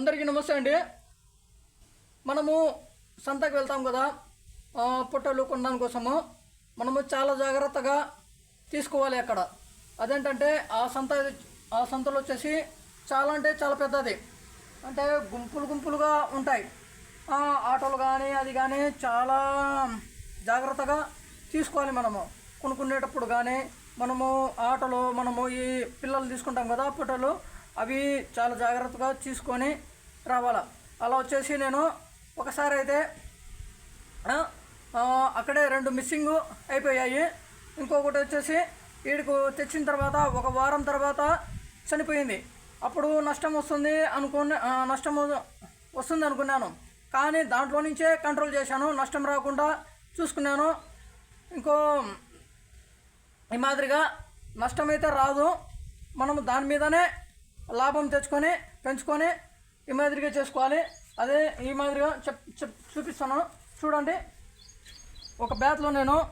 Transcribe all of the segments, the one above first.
అందరికీ నమస్తే అండి. మనము సంతకు వెళ్తాం కదా ఆ, పొట్టలు కోసము. మనము చాలా జాగ్రత్తగా తీసుకోవాలి అక్కడ. అదేంటంటే ఆ సంత ఆ సంతలో వచ్చేసి చాలా అంటే చాలా పెద్దది. అంటే గుంపులు గుంపులుగా ఉంటాయి. ఆటోలు కానీ అది కానీ చాలా జాగ్రత్తగా తీసుకోవాలి మనము. కొనుక్కునేటప్పుడు కానీ మనము ఆటోలో మనము ఈ పిల్లలు తీసుకుంటాం కదా పొట్టలు. అవి చాలా జాగ్రత్తగా తీసుకొని రావాలా? అలా వచ్చేసి నేను ఒకసారి అయితే అక్కడే రెండు మిస్సింగ్ అయిపోయాయి. ఇంకొకటి వచ్చేసి వీడికి తెచ్చిన తర్వాత ఒక వారం తర్వాత చనిపోయింది. అప్పుడు నష్టం వస్తుంది అనుకుని నష్టం వస్తుంది అనుకున్నాను. కానీ దాంట్లో నుంచే కంట్రోల్ చేశాను. నష్టం రాకుండా చూసుకున్నాను. ఇంకో ఈ మాదిరిగా నష్టమైతే రాదు. మనము దాని మీదనే లాభం తెచ్చుకొని పెంచుకొని ఈ మాదిరిగా చేసుకోవాలి. అదే ఈ మాదిరిగా చెప్ చెప్ చూపిస్తాను. చూడండి. ఒక బ్యాత్లో నేను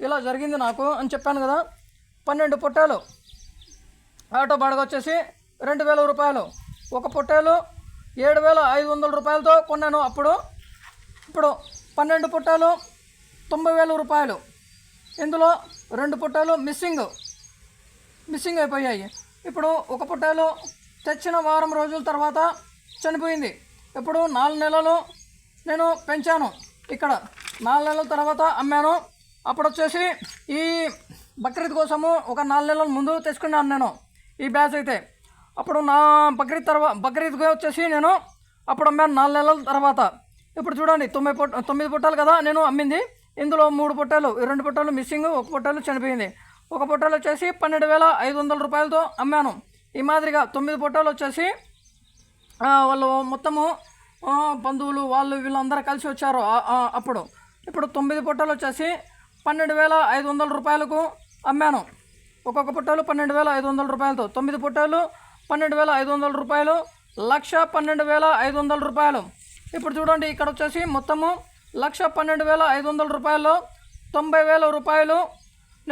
ఇలా జరిగింది నాకు అని చెప్పాను కదా. పన్నెండు పొట్టాలు. ఆటో బాడగ వచ్చేసి రెండు వేల రూపాయలు. ఒక పొట్టాలు ఏడు వేల ఐదు వందల రూపాయలతో కొన్నాను అప్పుడు. ఇప్పుడు పన్నెండు పుట్టాలు తొంభై వేల రూపాయలు. ఇందులో రెండు పుట్టాలు మిస్సింగ్. మిస్సింగ్ అయిపోయాయి. ఇప్పుడు ఒక పుట్టాలు తెచ్చిన వారం రోజుల తర్వాత చనిపోయింది. ఇప్పుడు నాలుగు నెలలు నేను పెంచాను. ఇక్కడ నాలుగు నెలల తర్వాత అమ్మాను. అప్పుడు వచ్చేసి ఈ బక్రీద్ కోసము ఒక నాలుగు నెలల ముందు తెచ్చుకున్నాను నేను ఈ బ్యాచ్ అయితే. అప్పుడు నా బక్రీద్ తర్వాత బక్రీద్కి వచ్చేసి నేను అప్పుడు అమ్మాను నాలుగు నెలల తర్వాత. ఇప్పుడు చూడండి తొమ్మిది పొట్ట తొమ్మిది పుట్టాలు కదా నేను అమ్మింది. ఇందులో మూడు పుట్టాలు ఈ రెండు పుట్టాలు మిస్సింగ్ ఒక పుట్టాలు చనిపోయింది. ఒక పుట్టాలు వచ్చేసి పన్నెండు వేల ఐదు వందల రూపాయలతో అమ్మాను. ఈ మాదిరిగా తొమ్మిది పుట్టాలు వచ్చేసి వాళ్ళు మొత్తము బంధువులు వాళ్ళు వీళ్ళందరూ కలిసి వచ్చారు. అప్పుడు. ఇప్పుడు తొమ్మిది పుట్టలు వచ్చేసి పన్నెండు వేల ఐదు వందల రూపాయలకు అమ్మాను. ఒక్కొక్క పుట్టలు పన్నెండు వేల ఐదు వందల రూపాయలతో. తొమ్మిది పుట్టలు పన్నెండు వేల ఐదు వందల రూపాయలు లక్ష పన్నెండు వేల ఐదు వందల రూపాయలు. ఇప్పుడు చూడండి ఇక్కడ వచ్చేసి మొత్తము లక్ష పన్నెండు వేల ఐదు వందల రూపాయలు తొంభై వేల రూపాయలు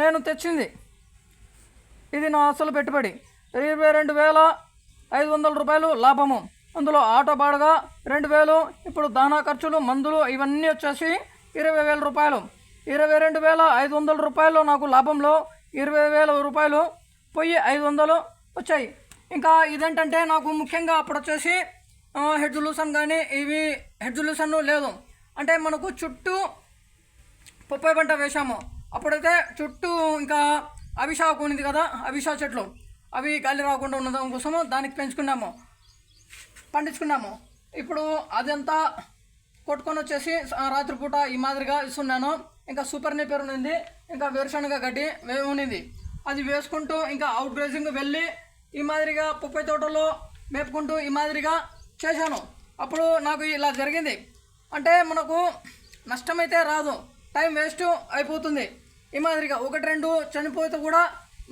నేను తెచ్చింది. ఇది నా అసలు పెట్టుబడి. ఇరవై రెండు వేల ఐదు వందల రూపాయలు లాభము. అందులో ఆటో బాడగ రెండు వేలు ఇప్పుడు దానా ఖర్చులు మందులు ఇవన్నీ వచ్చేసి ఇరవై వేల రూపాయలు. ఇరవై రెండు వేల ఐదు వందల రూపాయలు నాకు లాభంలో ఇరవై వేల రూపాయలు పోయి ఐదు వందలు వచ్చాయి. ఇంకా ఇదేంటంటే నాకు ముఖ్యంగా అప్పుడు వచ్చేసి హెడ్ సొల్యూషన్ కానీ ఇవి హెడ్ సొల్యూషన్ లేదు. అంటే మనకు చుట్టూ పప్పాయి పంట వేసాము అప్పుడైతే చుట్టూ ఇంకా అవిషాకు ఉంది కదా అవిషా చెట్లు. అవి గాలి రాకుండా ఉండడం కోసము దానికి పెంచుకున్నాము. పండించుకున్నాము. ఇప్పుడు అదంతా కొట్టుకొని వచ్చేసి రాత్రిపూట ఈ మాదిరిగా ఇస్తున్నాను. ఇంకా సూపర్ నేపర్ ఉంది ఇంకా వేరుశనగ గడ్డి ఉన్నింది. అది వేసుకుంటూ ఇంకా అవుట్ గ్రేజింగ్ వెళ్ళి ఈ మాదిరిగా పుప్పై తోటలో మేపుకుంటూ ఈ మాదిరిగా చేశాను. అప్పుడు నాకు ఇలా జరిగింది. అంటే మనకు నష్టమైతే రాదు. టైం వేస్ట్ అయిపోతుంది. ఈ మాదిరిగా ఒకటి రెండు చనిపోతే కూడా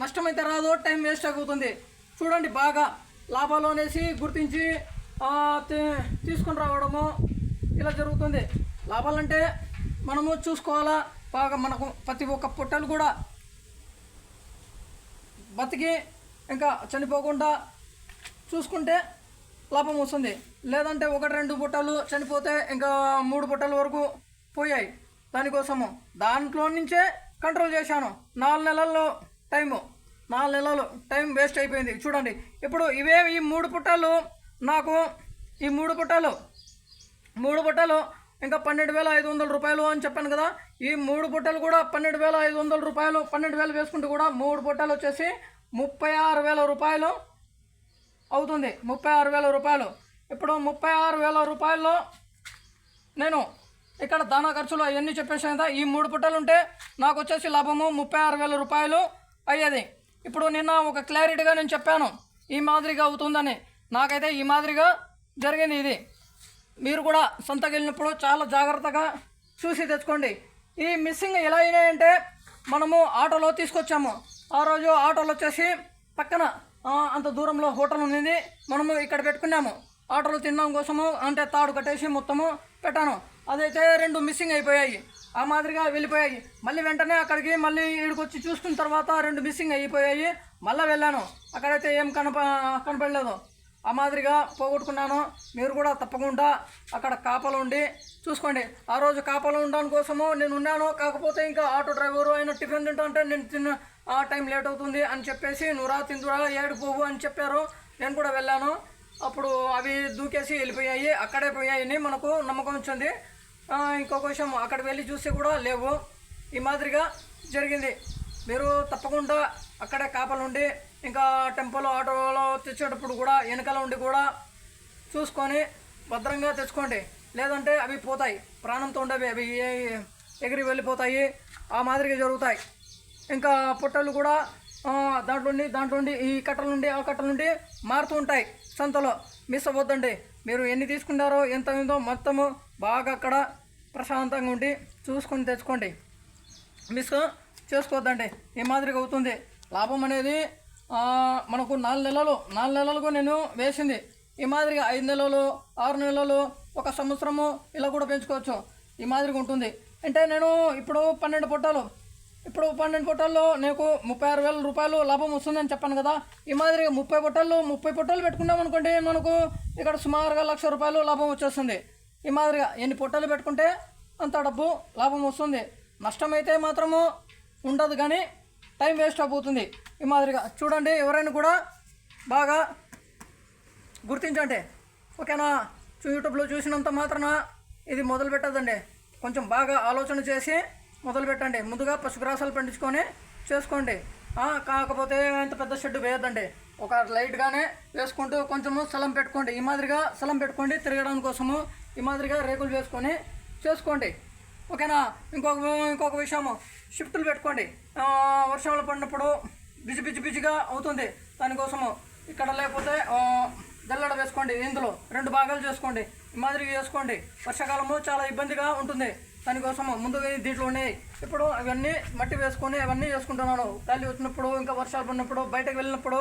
నష్టమైతే రాదు. టైం వేస్ట్ అయిపోతుంది. చూడండి బాగా లాభాలు అనేసి గుర్తించి తీసుకొని రావడము ఇలా జరుగుతుంది. లాభాలంటే మనము చూసుకోవాలా? బాగా మనకు ప్రతి ఒక్క పుట్టలు కూడా బతికి ఇంకా చనిపోకుండా చూసుకుంటే లాభం వస్తుంది. లేదంటే ఒకటి రెండు బుట్టలు చనిపోతే ఇంకా మూడు బుట్టల వరకు పోయాయి. దానికోసము దాంట్లో నుంచే కంట్రోల్ చేశాను. నాలుగు నెలల్లో టైము. నాలుగు నెలలు టైం వేస్ట్ అయిపోయింది. చూడండి. ఇప్పుడు ఇవే ఈ మూడు పుట్టలు నాకు ఈ మూడు పుట్టలు మూడు బుట్టలు ఇంకా పన్నెండు వేల ఐదు వందల రూపాయలు అని చెప్పాను కదా ఈ మూడు బుట్టలు కూడా పన్నెండు వేల ఐదు వందల రూపాయలు పన్నెండు వేలు వేసుకుంటే కూడా మూడు బుట్టలు వచ్చేసి ముప్పై ఆరు వేల రూపాయలు అవుతుంది. ముప్పై ఆరు వేల రూపాయలు. ఇప్పుడు ముప్పై ఆరు వేల రూపాయల్లో నేను ఇక్కడ దానా ఖర్చులు అవన్నీ చెప్పేసాను కదా ఈ మూడు పుట్టలు ఉంటే నాకు వచ్చేసి లాభము ముప్పై ఆరు వేల రూపాయలు అయ్యేది. ఇప్పుడు నిన్న ఒక క్లారిటీగా నేను చెప్పాను ఈ మాదిరిగా అవుతుందని. నాకైతే ఈ మాదిరిగా జరిగింది ఇది. మీరు కూడా సొంతకి వెళ్ళినప్పుడు చాలా జాగ్రత్తగా చూసి తెచ్చుకోండి. ఈ మిస్సింగ్ ఎలా అయినాయంటే మనము ఆటోలో తీసుకొచ్చాము. ఆ రోజు ఆటోలో వచ్చేసి పక్కన అంత దూరంలో హోటల్ ఉంది మనము ఇక్కడ పెట్టుకున్నాము. ఆటోలో తినడం కోసము అంటే తాడు కట్టేసి మొత్తము పెట్టాను. అదైతే రెండు మిస్సింగ్ అయిపోయాయి. ఆ మాదిరిగా వెళ్ళిపోయాయి. మళ్ళీ వెంటనే అక్కడికి మళ్ళీ ఇక్కడికి వచ్చి చూసుకున్న తర్వాత రెండు మిస్సింగ్ అయిపోయాయి. మళ్ళీ వెళ్ళాను. అక్కడైతే ఏం కనప కనపడలేదు. ఆ మాదిరిగా పోగొట్టుకున్నాను. మీరు కూడా తప్పకుండా అక్కడ కాపలు ఉండి చూసుకోండి. ఆ రోజు కాపలు ఉండడం కోసము నేను ఉన్నాను. కాకపోతే ఇంకా ఆటో డ్రైవరు ఆయన టిఫిన్ తింటా నేను తిన్న ఆ టైం లేట్ అవుతుంది అని చెప్పేసి నువ్వు రా తిందురా ఏడు పోవు అని చెప్పారు. నేను కూడా వెళ్ళాను. అప్పుడు అవి దూకేసి వెళ్ళిపోయాయి. అక్కడే పోయాయని మనకు నమ్మకం వచ్చింది. ఇంకొక విషయం అక్కడ వెళ్ళి చూస్తే కూడా లేవు. ఈ మాదిరిగా జరిగింది. మీరు తప్పకుండా అక్కడే కాపలుండి ఇంకా టెంపోలో ఆటోలో తెచ్చేటప్పుడు కూడా వెనకాల ఉండి కూడా చూసుకొని భద్రంగా తెచ్చుకోండి. లేదంటే అవి పోతాయి. ప్రాణంతో ఉండేవి. అవి ఏ- ఎగిరి వెళ్ళిపోతాయి. ఆ మాదిరిగా జరుగుతాయి. ఇంకా పుట్టలు కూడా దాంట్లోండి దాంట్లో నుండి దాంట్లో నుండి ఈ కట్టల నుండి ఆ కట్టల నుండి మారుతూ ఉంటాయి. సంతలో మిస్ అవ్వద్దండి. మీరు ఎన్ని తీసుకున్నారో ఎంత ఉందో మొత్తము బాగా అక్కడ ప్రశాంతంగా ఉండి చూసుకొని తెచ్చుకోండి. మిస్ చేసుకోవద్దండి. ఈ మాదిరిగా అవుతుంది. లాభం అనేది మనకు నాలుగు నెలలు నాలుగు నెలలకు నేను వేసింది. ఈ మాదిరిగా ఐదు నెలలు ఆరు నెలలు ఒక సంవత్సరము ఇలా కూడా పెంచుకోవచ్చు. ఈ మాదిరిగా ఉంటుంది. అంటే నేను ఇప్పుడు పన్నెండు పొట్టాలు. ఇప్పుడు పన్నెండు పొట్టాల్లో నీకు ముప్పై ఆరు వేల రూపాయలు లాభం వస్తుందని చెప్పాను కదా. ఈ మాదిరిగా ముప్పై పొట్టాల్లో ముప్పై పొట్టాలు పెట్టుకున్నాం అనుకోండి మనకు ఇక్కడ సుమారుగా లక్ష రూపాయలు లాభం వచ్చేస్తుంది. ఈ మాదిరిగా ఎన్ని పొట్టాలు పెట్టుకుంటే అంత డబ్బు లాభం వస్తుంది. నష్టమైతే మాత్రము ఉండదు కానీ టైం వేస్ట్ అయిపోతుంది. ఈ మాదిరిగా చూడండి ఎవరైనా కూడా బాగా గుర్తించండి. ఓకేనా? యూట్యూబ్లో చూసినంత మాత్రాన ఇది మొదలు పెట్టదండి. కొంచెం బాగా ఆలోచన చేసి మొదలు పెట్టండి. ముందుగా పశుగ్రాసాలు పండించుకొని చేసుకోండి. కాకపోతే ఇంత పెద్ద షెడ్ వేయద్దండి. ఒక లైట్గానే వేసుకుంటూ కొంచెము స్థలం పెట్టుకోండి. ఈ మాదిరిగా స్థలం పెట్టుకోండి. తిరగడం కోసము ఈ మాదిరిగా రేకులు వేసుకొని చేసుకోండి. ఓకేనా? ఇంకొక ఇంకొక విషయము. షిఫ్ట్లు పెట్టుకోండి. వర్షంలో వర్షాలు పడినప్పుడు బిజి బిజి బిజిగా అవుతుంది. దానికోసము ఇక్కడ లేకపోతే జల్లడ వేసుకోండి ఇందులో. రెండు భాగాలు చేసుకోండి. ఈ మాదిరిగా చేసుకోండి. వర్షాకాలము చాలా ఇబ్బందిగా ఉంటుంది. దానికోసము ముందుగా దీంట్లో ఉన్నాయి ఇప్పుడు అవన్నీ మట్టి వేసుకొని అవన్నీ చేసుకుంటున్నాను. గాలి వచ్చినప్పుడు ఇంకా వర్షాలు పడినప్పుడు బయటకు వెళ్ళినప్పుడు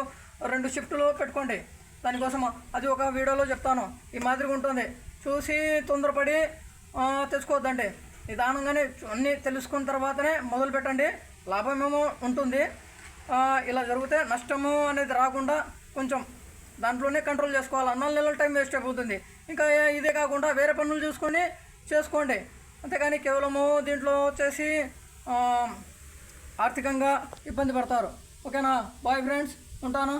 రెండు షిఫ్ట్లు పెట్టుకోండి. దానికోసము అది ఒక వీడియోలో చెప్తాను. ఈ మాదిరిగా ఉంటుంది. చూసి తొందరపడి తెచ్చుకోవద్దండి. నిదానంగానే అన్నీ తెలుసుకున్న తర్వాతనే మొదలు పెట్టండి. లాభమేమో ఉంటుంది. ఇలా జరిగితే నష్టము అనేది రాకుండా కొంచెం దాంట్లోనే కంట్రోల్ చేసుకోవాలి. నాలుగు నెలల టైం వేస్ట్ అయిపోతుంది. ఇంకా ఇదే కాకుండా వేరే పనులు చూసుకొని చేసుకోండి. అంతేకాని కేవలము దీంట్లో వచ్చేసి ఆర్థికంగా ఇబ్బంది పడతారు. ఓకేనా? బాయ్ ఫ్రెండ్స్ ఉంటాను.